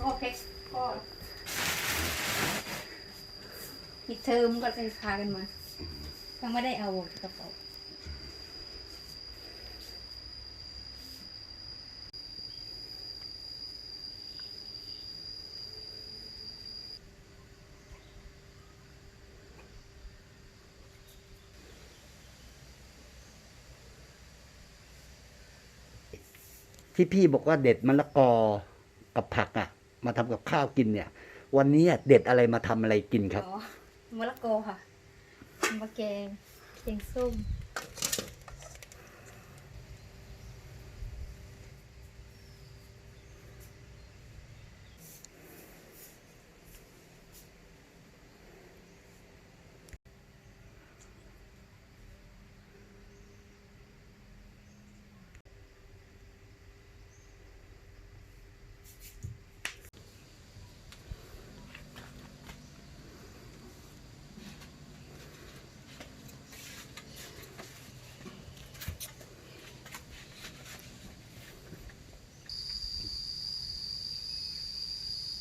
ก็เพชรก็ปิดเทอมก็จะพากันมาก็ไม่ได้เอากระเป๋าที่พี่บอกว่าเด็ดมะละกอกับผักอะ มาทำกับข้าวกินเนี่ย วันนี้เด็ดอะไรมาทำอะไรกินครับอ๋อมะละกอค่ะมะแกงแกงส้ม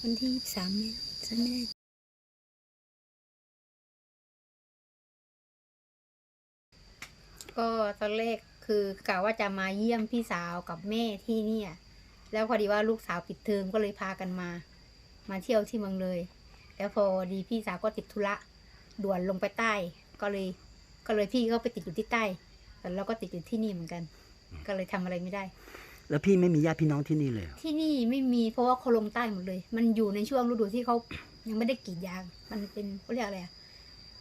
วันที่ยี่สามเนี่ยฉันไม่ได้ก็ตอนแรกคือกะว่าจะมาเยี่ยมพี่สาวกับแม่ที่เนี่ย แล้วพอดีว่าลูกสาวปิดเทอมก็เลยพากันมา มาเที่ยวที่เมืองเลย แล้วพอดีพี่สาวก็ติดธุระด่วนลงไปใต้ ก็เลย ก็เลยพี่ก็ไปติดอยู่ที่ใต้แต่เราก็ติดอยู่ที่นี่เหมือนกัน ก็เลยทำอะไรไม่ได้ แล้วพี่ไม่มีญาติพี่น้องที่นี่เลยเหรอที่นี่ไม่มีเพราะว่าเขาลงใต้หมดเลย มันอยู่ในช่วงฤดูที่เขา ยังไม่ได้กรีดยาง มันเป็นเขาเรียกอะไรอะ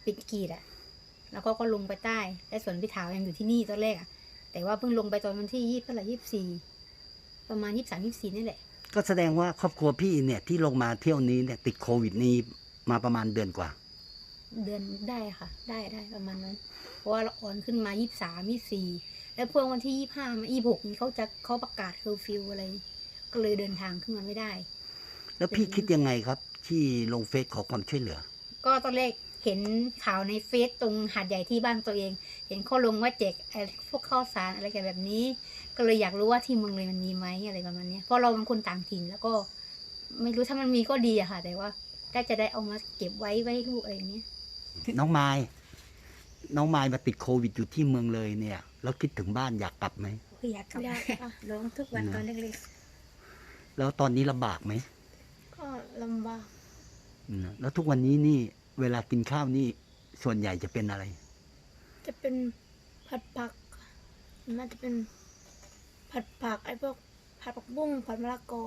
ปิดกรีดอะแล้วก็ก็ลงไปใต้ และส่วนพี่ถาวยังอยู่ที่นี่ตอนแรกอะแต่ว่าเพิ่งลงไปตอนวันที่ยี่สิบเท่าไหร่ยี่สิบสี่ประมาณยี่สิบสามยี่สิบสี่นี่แหละ ก็แสดงว่าครอบครัวพี่เนี่ยที่ลงมาเที่ยวนี้เนี่ยติดโควิดนี้มาประมาณเดือนกว่า เดือนได้ค่ะ ได้ได้ประมาณนั้นเพราะว่าเราอ่อนขึ้นมายี่สิบสามยี่สี่ แล้วพวกวันที่ยี่ห้ามายี่หกนี่เขาจะเขาประกาศเคอร์ฟิวอะไร ก็เลยเดินทางขึ้นมาไม่ได้ แล้วพี่คิดยังไงครับ ที่ลงเฟซขอความช่วยเหลือ ก็ตอนแรกเห็นข่าวในเฟซตรงหาดใหญ่ที่บ้านตัวเอง เห็นเขาลงว่าแจกไอ้พวกข้าวสารอะไรกันแบบนี้ ก็เลยอยากรู้ว่าที่เมืองเลยมันมีไหมอะไรประมาณเนี้ยเพราะเราเป็นคนต่างถิ่นแล้วก็ ไม่รู้ถ้ามันมีก็ดีอะค่ะ แต่ว่าได้จะได้เอามาเก็บไว้ไว้ให้ลูกอะไรอย่างเนี้ยน้องไม้ น้องไม้มาติดโควิดอยู่ที่เมืองเลยเนี่ย แล้วคิดถึงบ้านอยากกลับไหมก็อยากกลับอยากค่ะร้องทุกวันตอนเล็กแล้วตอนนี้ลำบากไหมก็ลำบากอืมแล้วทุกวันนี้นี่เวลากินข้าวนี่ส่วนใหญ่จะเป็นอะไร จะเป็นผัดผักน่าจะเป็นผัดผักไอ้พวกผัดผักบุ้งผัดมะละกอ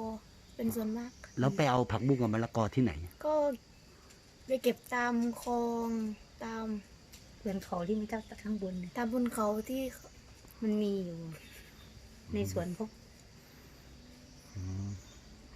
เป็นส่วนมาก แล้วไปเอาผักบุ้งกับมะละกอที่ไหน ก็ไปเก็บตามคลองตามๆ เพื่อนเขาที่มีเจ้าตะข้างบนเนี่ยตามบนเขาที่มันมีอยู่ ในสวนพวก อืม